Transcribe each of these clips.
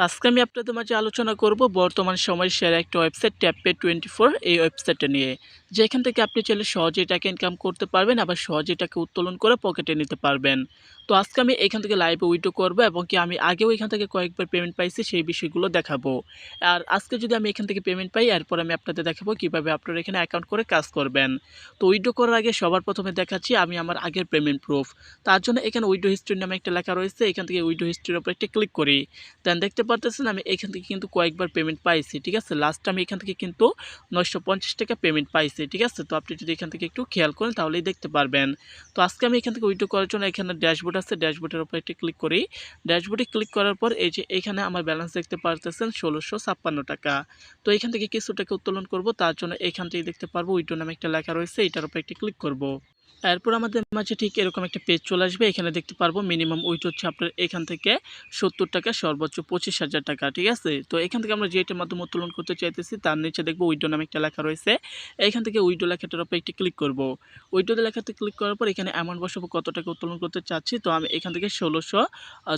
আজকে আমি আপনাদের মাঝে আলোচনা করব বর্তমান সময়ের সেরা একটা ওয়েবসাইট ট্যাপপে টোয়েন্টি এই ওয়েবসাইটটা নিয়ে। যেখান থেকে আপনি চাইলে সহজেই টাকা ইনকাম করতে পারবেন, আবার সহজেই টাকা উত্তোলন করে পকেটে নিতে পারবেন। তো আজকে আমি এখান থেকে লাইভে উইডো করব এবং কি আমি আগেও এখান থেকে কয়েকবার পেমেন্ট পাইছি, সেই বিষয়গুলো দেখাবো। আর আজকে যদি আমি এখান থেকে পেমেন্ট পাই, এরপর আমি আপনাদের দেখাবো কীভাবে আপনারা এখানে অ্যাকাউন্ট করে কাজ করবেন। তো উইডো করার আগে সবার প্রথমে দেখাচ্ছি আমি আমার আগের পেমেন্ট প্রুফ তার জন্য এখানে উইডো হিস্ট্রি নামে একটা লেখা রয়েছে, এখান থেকে উইডো হিস্ট্রির উপর একটা ক্লিক করি। দেন দেখতে পারতেছেন আমি এখান থেকে কিন্তু কয়েকবার পেমেন্ট পাইছি, ঠিক আছে? লাস্ট আমি এখান থেকে কিন্তু নয়শো পঞ্চাশ টাকা পেমেন্ট পাইছি, ঠিক আছে? তো আপনি যদি এখান থেকে একটু খেয়াল করেন, তাহলেই দেখতে পারবেন। তো আজকে আমি এখান থেকে উইড্রো করার জন্য এখানে ড্যাশবোর্ড আছে, ড্যাশবোর্ডের উপর একটি ক্লিক করি। ড্যাশবোর্ডে ক্লিক করার পর এই যে এখানে আমার ব্যালেন্স দেখতে পারতেছেন ষোলোশো ছাপ্পান্ন টাকা। তো এখান থেকে কিছু টাকা উত্তোলন করব, তার জন্য এখান থেকে দেখতে পারব, উইডো নামে একটা লেখা রয়েছে, এটার উপর একটি ক্লিক করব। এরপর আমাদের মাঝে ঠিক এরকম একটা পেজ চলে আসবে, এখানে দেখতে পারব মিনিমাম উইট হচ্ছে আপনার এখান থেকে সত্তর টাকা, সর্বোচ্চ পঁচিশ হাজার টাকা, ঠিক আছে? তো এখান থেকে আমরা যেটার মাধ্যমে উত্তোলন করতে চাইতেছি, তার নিচে দেখব উইডো নামে একটা লেখা রয়েছে। এখান থেকে উইডো লেখাটার উপর একটি ক্লিক করব। উইডো লেখাতে ক্লিক করার পর এখানে অ্যামাউন্ট বসাবো কত টাকা উত্তোলন করতে চাচ্ছি। তো আমি এখান থেকে ষোলোশো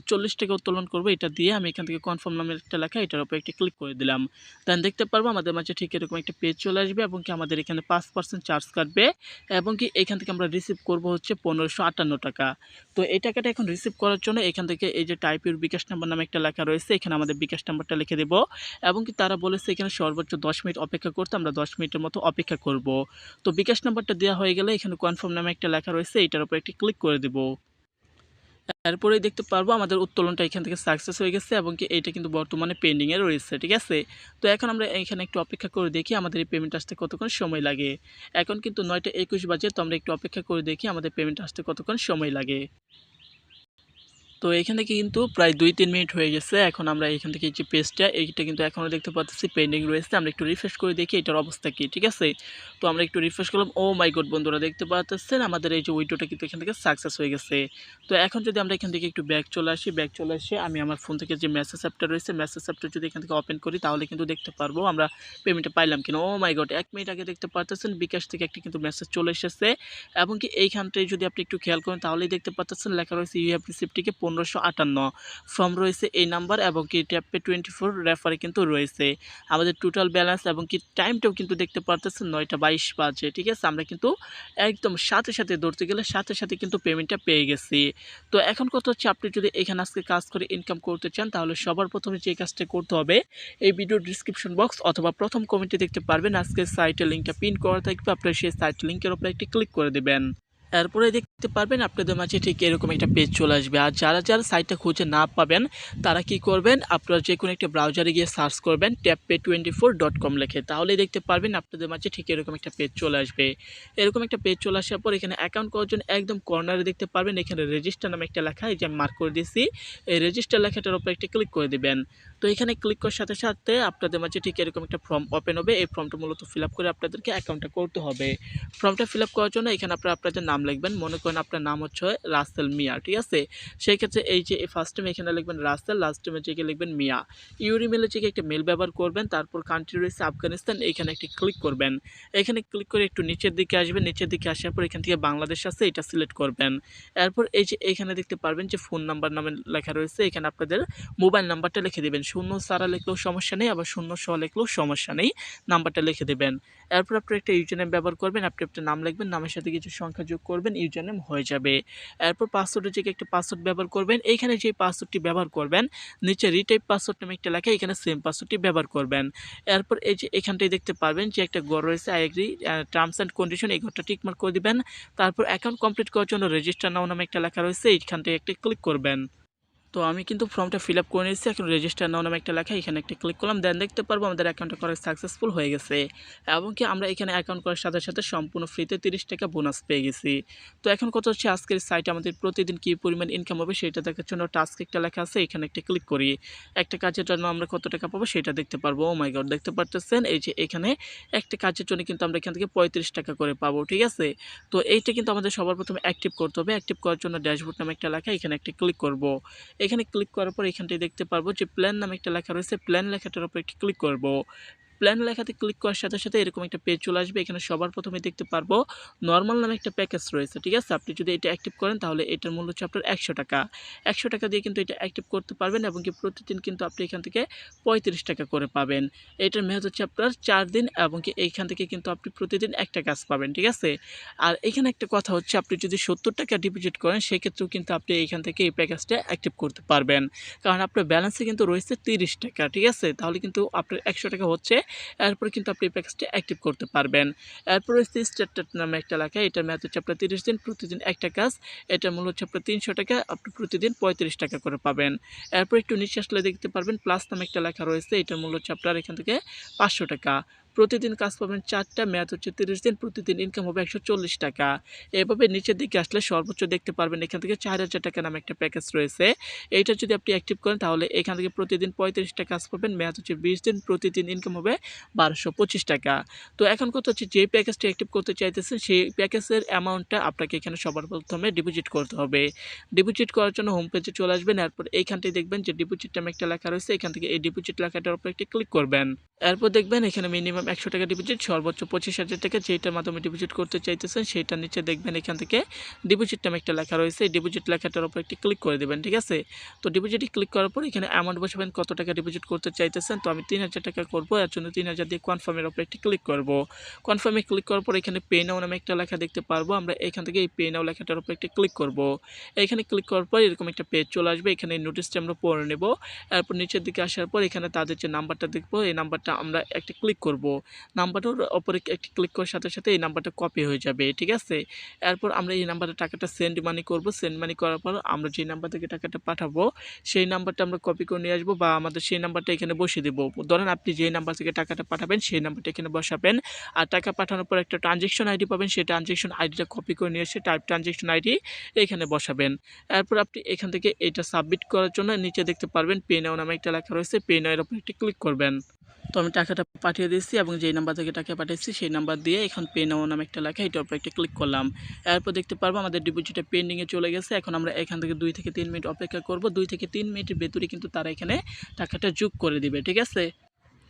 চল্লিশ টাকা উত্তোলন করব, এটা দিয়ে আমি এখান থেকে কনফার্ম নামের একটা লেখা, এটার উপর একটি ক্লিক করে দিলাম। দেন দেখতে পারব আমাদের মাঝে ঠিক এরকম একটা পেজ চলে আসবে এবং কি আমাদের এখানে পাঁচ পার্সেন্ট চার্জ কাটবে এবং কি এখান থেকে রিসিভ করব হচ্ছে পনেরোশো আটান্ন টাকা। তো এই টাকাটা এখন রিসিভ করার জন্য এখান থেকে এই যে টাইপের বিকাশ নাম্বার নামে একটা লেখা রয়েছে, এখানে আমাদের বিকাশ নাম্বারটা লিখে দেবো। এবং কি তারা বলেছে এখানে সর্বোচ্চ দশ মিনিট অপেক্ষা করতে, আমরা দশ মিনিটের মতো অপেক্ষা করব। তো বিকাশ নাম্বারটা দেওয়া হয়ে গেলে এখানে কনফার্ম নামে একটা লেখা রয়েছে, এটার উপর একটি ক্লিক করে দেবো। এরপরেই দেখতে পারব আমাদের উত্তোলনটা এখান থেকে সাকসেস হয়ে গেছে এবং কি এইটা কিন্তু বর্তমানে পেন্ডিংয়ে রয়েছে, ঠিক আছে? তো এখন আমরা এখানে একটু অপেক্ষা করে দেখি আমাদের এই পেমেন্ট আসতে কতক্ষণ সময় লাগে। এখন কিন্তু নয়টা একুশ বাজে, তো আমরা একটু অপেক্ষা করে দেখি আমাদের পেমেন্ট আসতে কতক্ষণ সময় লাগে। তো এখান থেকে কিন্তু প্রায় দুই তিন মিনিট হয়ে গেছে। এখন আমরা এখান থেকে যে পেজটা এইটা কিন্তু এখনও দেখতে পাচ্ছি পেন্ডিং রয়েছে। আমরা একটু রিফ্রেশ করে দেখি এটার অবস্থা কী, ঠিক আছে? তো আমরা একটু রিফ্রেশ করলাম। ও মাই গড বন্ধুরা, দেখতে পাচ্ছেন আমাদের এই যে উইডোটা কিন্তু এখান থেকে সাকসেস হয়ে গেছে। তো এখন যদি আমরা এখান থেকে একটু ব্যাক চলে আসি, ব্যাক চলে আসি আমি আমার ফোন থেকে যে মেসেজ অ্যাপটা রয়েছে, মেসেজ অ্যাপটা যদি এখান থেকে ওপেন করি, তাহলে কিন্তু দেখতে পারব আমরা পেমেন্টটা পাইলাম কিনা। ও মাই গড, এক মিনিট আগে দেখতে পাচ্ছেন বিকাশ থেকে একটি কিন্তু মেসেজ চলে এসেছে। এবং কি এইখানটায় যদি আপনি একটু খেয়াল করেন, তাহলেই দেখতে পাচ্ছেন লেখা রয়েছে ইউ হ্যাভ রিসিপ্টটিকে পনেরোশো আটান্ন। ফর্ম রয়েছে এই নাম্বার এবং কি ট্যাপে টোয়েন্টি ফোর রেফারে কিন্তু রয়েছে। আমাদের টোটাল ব্যালেন্স এবং কি টাইমটাও কিন্তু দেখতে পারতেছেন নয়টা বাইশ বাজে, ঠিক আছে? আমরা কিন্তু একদম সাথে সাথে ধরতে গেলে সাথে সাথে কিন্তু পেমেন্টটা পেয়ে গেছি। তো এখন কত হচ্ছে আপনি যদি এখানে আজকে কাজ করে ইনকাম করতে চান, তাহলে সবার প্রথমে যে কাজটা করতে হবে, এই ভিডিও ডিসক্রিপশন বক্স অথবা প্রথম কমেন্টে দেখতে পারবেন আজকে সাইটের লিঙ্কটা পিন করা থাকবে। আপনার সেই সাইট লিঙ্কের উপরে একটি ক্লিক করে দেবেন। এরপরে দেখতে পারবেন, আপনাদের মাঝে ঠিক এরকম একটা পেজ চলে আসবে। আর যারা যারা সাইটটা খুঁজে না পাবেন, তারা কি করবেন? আপনারা যে কোনো একটা ব্রাউজারে গিয়ে সার্চ করবেন tap pay twenty four dot com লেখে। তাহলেই দেখতে পারবেন, আপনাদের মাঝে ঠিক এরকম একটা পেজ চলে আসবে। এরকম একটা পেজ চলে আসার পর এখানে অ্যাকাউন্ট করার জন্য একদম কর্নারে দেখতে পারবেন, এখানে রেজিস্টার নামে একটা লেখা এই যে আমি মার্ক করে দিয়েছি। এই রেজিস্টার লেখাটার উপর একটা ক্লিক করে দেবেন। তো এখানে ক্লিক করার সাথে সাথে আপনাদের মাঝে ঠিক এরকম একটা ফর্ম ওপেন হবে। এই ফর্মটা মূলত ফিল করে আপনাদেরকে অ্যাকাউন্টটা করতে হবে। ফর্মটা ফিল করার জন্য এখানে আপনারা আপনাদের নাম লিখবেন। মনে করেন আপনার নাম হচ্ছে রাসেল মিয়া, ঠিক আছে? সেই ক্ষেত্রে এই যে ফার্স্ট টাইম এখানে লিখবেন রাসেল লাস্ট টাইমে যে লিখবেন মিয়া। ইউরি ইমেলে যে একটা মেল ব্যবহার করবেন, তারপর কান্ট্রি রয়েছে আফগানিস্তান, এখানে একটি ক্লিক করবেন। এখানে ক্লিক করে একটু নিচের দিকে আসবেন, নিচের দিকে আসার পর এখান থেকে বাংলাদেশ আছে, এটা সিলেক্ট করবেন। এরপর এই যে এখানে দেখতে পারবেন যে ফোন নাম্বার নামে লেখা রয়েছে, এখানে আপনাদের মোবাইল নাম্বারটা লিখে দেবেন। শূন্য সারা লিখলেও সমস্যা নেই, আবার শূন্য স লিখলেও সমস্যা নেই নাম্বারটা লিখে দেবেন। এরপর আপনি একটা ইউজার নেম ব্যবহার করবেন, আপনি আপনার নাম লিখবেন, নামের সাথে কিছু সংখ্যা যোগ করবেন ইউজার নেম হয়ে যাবে। এরপর পাসওয়ার্ডের যে একটা পাসওয়ার্ড ব্যবহার করবেন, এইখানে যে পাসওয়ার্ডটি ব্যবহার করবেন, নিচে রিটাইপ পাসওয়ার্ড নামে একটা লেখা, এখানে সেম পাসওয়ার্ডটি ব্যবহার করবেন। এরপর এই যে এখানটায় দেখতে পারবেন যে একটা গড় রয়েছে I agree terms and condition এই ঘরটা টিকমার্ক করে দিবেন। তারপর অ্যাকাউন্ট কমপ্লিট করার জন্য রেজিস্টার নাও নামে একটা লেখা রয়েছে, এইখানটায় একটা ক্লিক করবেন। তো আমি কিন্তু ফর্মটা ফিল আপ করে নিয়েছি। এখন রেজিস্টার নাও নামে একটা লেখা, এখানে একটা ক্লিক করলাম দেন দেখতে পারব আমাদের অ্যাকাউন্টটা করা সাকসেসফুল হয়ে গেছে। এবং কি আমরা এখানে অ্যাকাউন্ট করার সাথে সাথে সম্পূর্ণ ফ্রিতে তিরিশ টাকা বোনাস পেয়ে গেছি। তো এখন কত হচ্ছে আজকের সাইটে আমাদের প্রতিদিন কী পরিমাণ ইনকাম হবে সেটা দেখার জন্য টাস্ক একটা লেখা আছে, এখানে একটা ক্লিক করি। একটা কাজের জন্য আমরা কত টাকা পাবো সেটা দেখতে পারব। ও মাই গড দেখতে পারতেছেন? এই যে এখানে একটা কাজের জন্য কিন্তু আমরা এখান থেকে পঁয়ত্রিশ টাকা করে পাবো, ঠিক আছে? তো এইটা কিন্তু আমাদের সবার প্রথমে অ্যাক্টিভ করতে হবে। অ্যাক্টিভ করার জন্য ড্যাশবোর্ড নামে একটা লেখা, এখানে একটা ক্লিক করব। এখানে ক্লিক করার পর এখানটায় দেখতে পারব যে প্ল্যান নামে একটা লেখা রয়েছে প্ল্যান লেখাটার উপর একটি ক্লিক করব। প্ল্যান লেখাতে ক্লিক করার সাথে সাথে এরকম একটা পেজ চলে আসবে। এখানে সবার প্রথমে দেখতে পারব নর্মাল নামে একটা প্যাকেজ রয়েছে, ঠিক আছে? আপনি যদি এটা অ্যাক্টিভ করেন তাহলে এটার মূল্য হচ্ছে আপনার একশো টাকা। একশো টাকা দিয়ে কিন্তু এটা অ্যাক্টিভ করতে পারবেন এবং কি প্রতিদিন কিন্তু আপনি এখান থেকে পঁয়ত্রিশ টাকা করে পাবেন। এটার মেয়াদ হচ্ছে আপনার চার দিন এবং কি এইখান থেকে কিন্তু আপনি প্রতিদিন একটা কাজ পাবেন, ঠিক আছে? আর এখানে একটা কথা হচ্ছে, আপনি যদি সত্তর টাকা ডিপোজিট করেন, সেক্ষেত্রেও কিন্তু আপনি এইখান থেকে এই প্যাকেজটা অ্যাক্টিভ করতে পারবেন। কারণ আপনার ব্যালেন্সে কিন্তু রয়েছে তিরিশ টাকা, ঠিক আছে? তাহলে কিন্তু আপনার একশো টাকা হচ্ছে এরপরে কিন্তু আপনি প্যাকেজটা অ্যাক্টিভ করতে পারবেন। এরপর হচ্ছে স্টেট নামে একটা এলাকায় এটার মেয়াদ হচ্ছে আপনার তিরিশ দিন, প্রতিদিন একটা কাজ, এটার মূল্য হচ্ছে আপনার তিনশো টাকা, আপনি প্রতিদিন পঁয়ত্রিশ টাকা করে পাবেন। এরপর একটু নিঃশ্বাস দেখতে পারবেন প্লাস নামে একটা লেখা রয়েছে, এটার মূল্য হচ্ছে আপনার এখান থেকে পাঁচশো টাকা। প্রতিদিন কাজ পাবেন চারটা, মেয়াদ হচ্ছে তিরিশ দিন, প্রতিদিন ইনকাম হবে একশো চল্লিশ টাকা। এভাবে নিচের দিকে আসলে সর্বোচ্চ দেখতে পারবেন। এখান থেকে চার হাজার টাকা নামে একটা প্যাকেজ রয়েছে। এইটা যদি আপনি অ্যাক্টিভ করেন, তাহলে এখান থেকে প্রতিদিন পঁয়ত্রিশটা কাজ পাবেন, মেয়াদ হচ্ছে বিশ দিন, প্রতিদিন ইনকাম হবে বারোশো পঁচিশ টাকা। তো এখন কথা হচ্ছে, যে প্যাকেজটি অ্যাক্টিভ করতে চাইতেছেন, সেই প্যাকেজের অ্যামাউন্টটা আপনাকে এখানে সবার প্রথমে ডিপোজিট করতে হবে। ডিপোজিট করার জন্য হোম পেজে চলে আসবেন, এরপর এইখানটায় দেখবেন যে ডিপোজিট নামে একটা লেখা রয়েছে। এখান থেকে এই ডিপোজিট লেখাটার উপর একটি ক্লিক করবেন। এরপর দেখবেন এখানে মিনিমাম একশো টাকা ডিপোজিট সর্বোচ্চ পঁচিশ হাজার টাকা যেটার মাধ্যমে ডিপোজিট করতে চাইতেছেন সেটার নিচে দেখবেন এখান থেকে ডিপোজিট নামে একটা লেখা রয়েছে। এই ডিপোজিট লেখাটার উপর একটি ক্লিক করে দেবেন, ঠিক আছে? তো ডিপোজিটে ক্লিক করার পর এখানে অ্যামাউন্ট বসাবেন, কত টাকা ডিপোজিট করতে চাইতেছেন। তো আমি তিন হাজার টাকা করব, এর জন্য তিন হাজার দিয়ে কনফার্মের উপর একটি ক্লিক করব। কনফার্মে ক্লিক করার পর এখানে পে নাও নামে একটা লেখা দেখতে পারব। আমরা এখান থেকে এই পে নাও লেখাটার উপর একটি ক্লিক করব। এখানে ক্লিক করার পর এরকম একটা পেজ চলে আসবে, এখানে নোটিশটা আমরা পড়ে নেব। এরপর নিচের দিকে আসার পর এখানে তাদের যে নাম্বারটা দেখব, এই নাম্বারটা আমরা একটি ক্লিক করব। নাম্বারটার ওপরে একটি ক্লিক করার সাথে সাথে এই নাম্বারটা কপি হয়ে যাবে, ঠিক আছে? এরপর আমরা এই নাম্বারে টাকাটা সেন্ড মানি করব। সেন্ড মানি করার পর আমরা যে নাম্বার থেকে টাকাটা পাঠাবো, সেই নাম্বারটা আমরা কপি করে নিয়ে আসব বা আমাদের সেই নাম্বারটা এখানে বসিয়ে দেবো। ধরেন আপনি যে নাম্বার থেকে টাকাটা পাঠাবেন, সেই নাম্বারটা এখানে বসাবেন। আর টাকা পাঠানোর পর একটা ট্রানজেকশন আইডি পাবেন, সেই ট্রানজেকশন আইডিটা কপি করে নিয়ে এসে টাইপ ট্রানজেকশন আইডি এখানে বসাবেন। এরপর আপনি এখান থেকে এটা সাবমিট করার জন্য নিচে দেখতে পারবেন পে নাও নামে একটা লেখা রয়েছে পে নাও এর উপর একটি ক্লিক করবেন। তো আমি টাকাটা পাঠিয়ে দিয়েছি এবং যেই নাম্বার থেকে টাকা পাঠিয়েছি সেই নাম্বার দিয়ে এখন পে নাও নামে একটা লেখা এটার উপর একটা ক্লিক করলাম। এরপর দেখতে পারব আমাদের ডিপোজিটটা পেন্ডিংয়ে চলে গেছে। এখন আমরা এখান থেকে দুই থেকে তিন মিনিট অপেক্ষা করব। দুই থেকে তিন মিনিটের ভেতরে কিন্তু তারা এখানে টাকাটা যোগ করে দিবে, ঠিক আছে?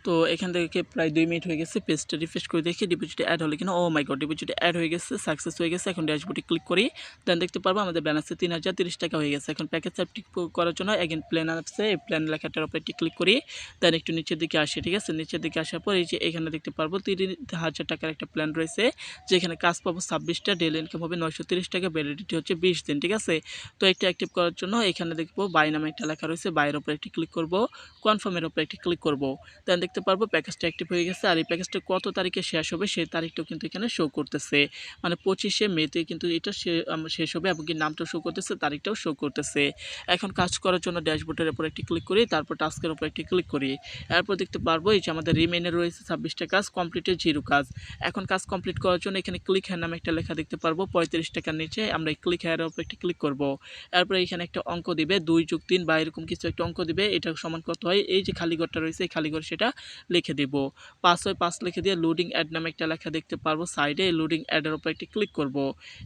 তো এখান থেকে প্রায় দুই মিনিট হয়ে গেছে পেজটা রিফ্রেশ করে দেখি ডিপোজিটে অ্যাড হলে কিনা ও মাই গড ডিপোজিটে অ্যাড হয়ে গেছে সাকসেস হয়ে গেছে। এখন ড্যাশবোর্ডে ক্লিক করি দেন দেখতে পারব আমাদের ব্যালেন্সে তিন হাজার তিরিশ টাকা হয়ে গেছে। এখন প্যাকেজ অ্যাপটি করার জন্য এগেন প্ল্যান আসছে এই প্ল্যান লেখাটার উপর একটি ক্লিক করি দেন একটু নিচের দিকে আসি, ঠিক আছে? নিচের দিকে আসার পর এই যে এখানে দেখতে পারব তিরিশ হাজার টাকার একটা প্ল্যান রয়েছে, যেখানে কাজ পাবো ছাব্বিশটা ডেলি ইনকাম হবে নয়শো তিরিশ টাকা ভ্যালিডিটি হচ্ছে বিশ দিন, ঠিক আছে? তো একটা অ্যাক্টিভ করার জন্য এখানে দেখব বাই নামে একটা লেখা রয়েছে বাইয়ের উপর একটি ক্লিক করব কনফার্মের উপর একটি ক্লিক করব দেন দেখতে পারব প্যাকেজটা অ্যাক্টিভ হয়ে গেছে। আর এই প্যাকেজটা কত তারিখে শেষ হবে, সেই তারিখটাও কিন্তু এখানে শো করতেছে। মানে পঁচিশে মেতে কিন্তু এটা শেষ হবে এবং কি নামটাও শো করতেছে, তারিখটাও শো করতেছে। এখন কাজ করার জন্য ড্যাশবোর্ডের উপর একটি ক্লিক করি, তারপর টাস্কের উপর একটি ক্লিক করি। এরপর দেখতে পারব, এই যে আমাদের রিমেনে রয়েছে ছাব্বিশটা কাজ কমপ্লিটের জিরো কাজ। এখন কাজ কমপ্লিট করার জন্য এখানে ক্লিক হ্যার নামে একটা লেখা দেখতে পারব, পঁয়ত্রিশ টাকার নিচে আমরা এই ক্লিক হ্যারের উপর একটি ক্লিক করব। এরপরে এখানে একটা অঙ্ক দিবে, দুই যুগ তিন বা এরকম কিছু একটা অঙ্ক দিবে, এটা সমান কত হয়? এই যে খালি ঘরটা রয়েছে, এই খালি ঘর সেটা লিখে দিব। পাঁচ পাঁচ লিখে দিয়ে লোডিং অ্যাড নামে একটা লেখা দেখতে পারব। সাইডে লোডিং অ্যাডের উপর একটি ক্লিক করব।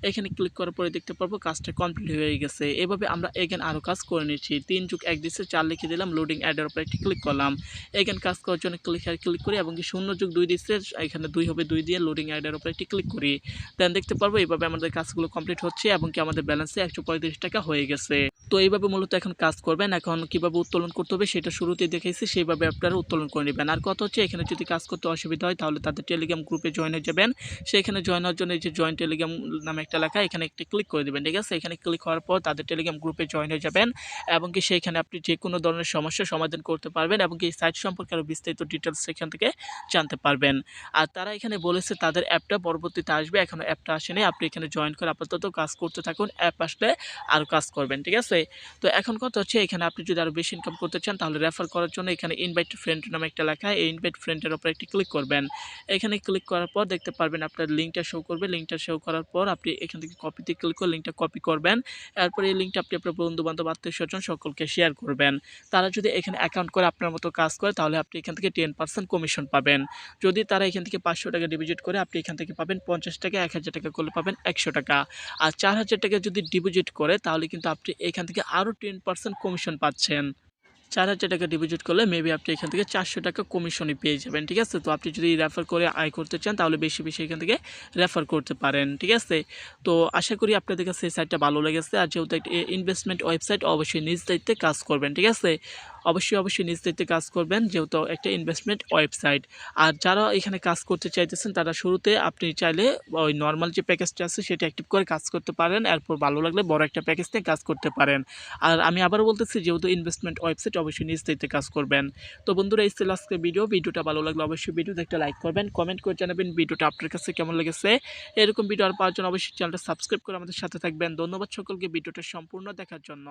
এখানে ক্লিক করার পরে দেখতে পারব কাজটা কমপ্লিট হয়ে গেছে। এভাবে আমরা এখানে আরও কাজ করে নিচ্ছি। তিন যুগ, এক দিচ্ছে চার লিখে দিলাম লোডিং অ্যাডের উপর একটি ক্লিক করলাম। এখানে কাজ করার জন্য ক্লিক ক্লিক করি এবং কি শূন্য যুগ, দুই দিচ্ছে এখানে দুই হবে দুই দিয়ে লোডিং অ্যাডের উপর একটি ক্লিক করি। দেন দেখতে পারব এইভাবে আমাদের কাজগুলো কমপ্লিট হচ্ছে এবং কি আমাদের ব্যালেন্সে একশো পঁয়ত্রিশ টাকা হয়ে গেছে। তো এইভাবে মূলত এখন কাজ করবেন। এখন কীভাবে উত্তোলন করতে হবে সেটা শুরুতেই দেখেছি, সেইভাবে আপনারা উত্তোলন করে নেবেন। আর কত হচ্ছে, এখানে যদি কাজ করতে অসুবিধা হয়, তাহলে তাদের টেলিগ্রাম গ্রুপে জয়েন হয়ে যাবেন। সেখানে জয়েন হওয়ার জন্য এই যে জয়েন টেলিগ্রাম নামে একটা লেখা, এখানে একটি ক্লিক করে দেবেন, ঠিক আছে? এখানে ক্লিক হওয়ার পর তাদের টেলিগ্রাম গ্রুপে জয়েন হয়ে যাবেন এবং কি সেখানে আপনি যে কোনো ধরনের সমস্যার সমাধান করতে পারবেন এবং কি এই সাইট সম্পর্কে আরও বিস্তারিত ডিটেলস সেখান থেকে জানতে পারবেন। আর তারা এখানে বলেছে, তাদের অ্যাপটা পরবর্তীতে আসবে। এখনও অ্যাপটা আসেনি। আপনি এখানে জয়েন করে আপাতত কাজ করতে থাকুন। অ্যাপ আসলে আরও কাজ করবেন, ঠিক আছে? তো এখন কথা হচ্ছে এখানে আপনি যদি আরও বেশি ইনকাম করতে চান, তাহলে রেফার করার জন্য এখানে ইনভাইট ফ্রেন্ড নামে একটা লেখা এই ইনভাইট ফ্রেন্ডের উপর একটি ক্লিক করবেন। এখানে ক্লিক করার পর দেখতে পারবেন আপনার লিঙ্কটা শো করবে। লিঙ্কটা শো করার পর আপনি এখান থেকে কপিতে ক্লিক করে লিঙ্কটা কপি করবেন। এরপর এই লিঙ্কটা আপনি আপনার বন্ধু বান্ধব আত্মীয় স্বজন সকলকে শেয়ার করবেন। তারা যদি এখানে অ্যাকাউন্ট করে আপনার মতো কাজ করে, তাহলে আপনি এখান থেকে টেন পার্সেন্ট কমিশন পাবেন। যদি তারা এখান থেকে পাঁচশো টাকা ডিপোজিট করে, আপনি এখান থেকে পাবেন পঞ্চাশ টাকা, এক হাজার টাকা করলে পাবেন একশো টাকা। আর চার হাজার টাকা যদি ডিপোজিট করে, তাহলে কিন্তু আপনি এখান থেকে আরও টেন পার্সেন্ট কমিশন পাচ্ছেন। চার হাজার টাকা ডিপোজিট করলে মেবি আপনি এখান থেকে চারশো টাকা কমিশনই পেয়ে যাবেন, ঠিক আছে? তো আপনি যদি রেফার করে আয় করতে চান, তাহলে বেশি বেশি এখান থেকে রেফার করতে পারেন, ঠিক আছে? তো আশা করি আপনাদের কাছে সাইটটা ভালো লেগেছে। আর যেহেতু একটা ইনভেস্টমেন্ট ওয়েবসাইট অবশ্যই নিজ দায়িত্বে কাজ করবেন, ঠিক আছে? অবশ্যই অবশ্যই নিজ দায়িত্বে কাজ করবেন, যেহেতু একটা ইনভেস্টমেন্ট ওয়েবসাইট আর যারা এখানে কাজ করতে চাইতেছেন, তারা শুরুতে আপনি চাইলে ওই নর্মাল যে প্যাকেজটা আছে, সেটা অ্যাক্টিভ করে কাজ করতে পারেন। এরপর ভালো লাগলে বড় একটা প্যাকেজ নিয়ে কাজ করতে পারেন। আর আমি আবার বলতেছি, যেহেতু ইনভেস্টমেন্ট ওয়েবসাইট অবশ্যই নিজ দায়িত্বে কাজ করবেন। তো বন্ধুরা, এই ছিল আজকে ভিডিও ভিডিওটা ভালো লাগলে অবশ্যই ভিডিওতে একটা লাইক করবেন কমেন্ট করে জানাবেন ভিডিওটা আপনার কাছে কেমন লেগেছে। এরকম ভিডিও আর পাওয়ার জন্য অবশ্যই চ্যানেলটা সাবস্ক্রাইব করে আমাদের সাথে থাকবেন। ধন্যবাদ সকলকে ভিডিওটা সম্পূর্ণ দেখার জন্য।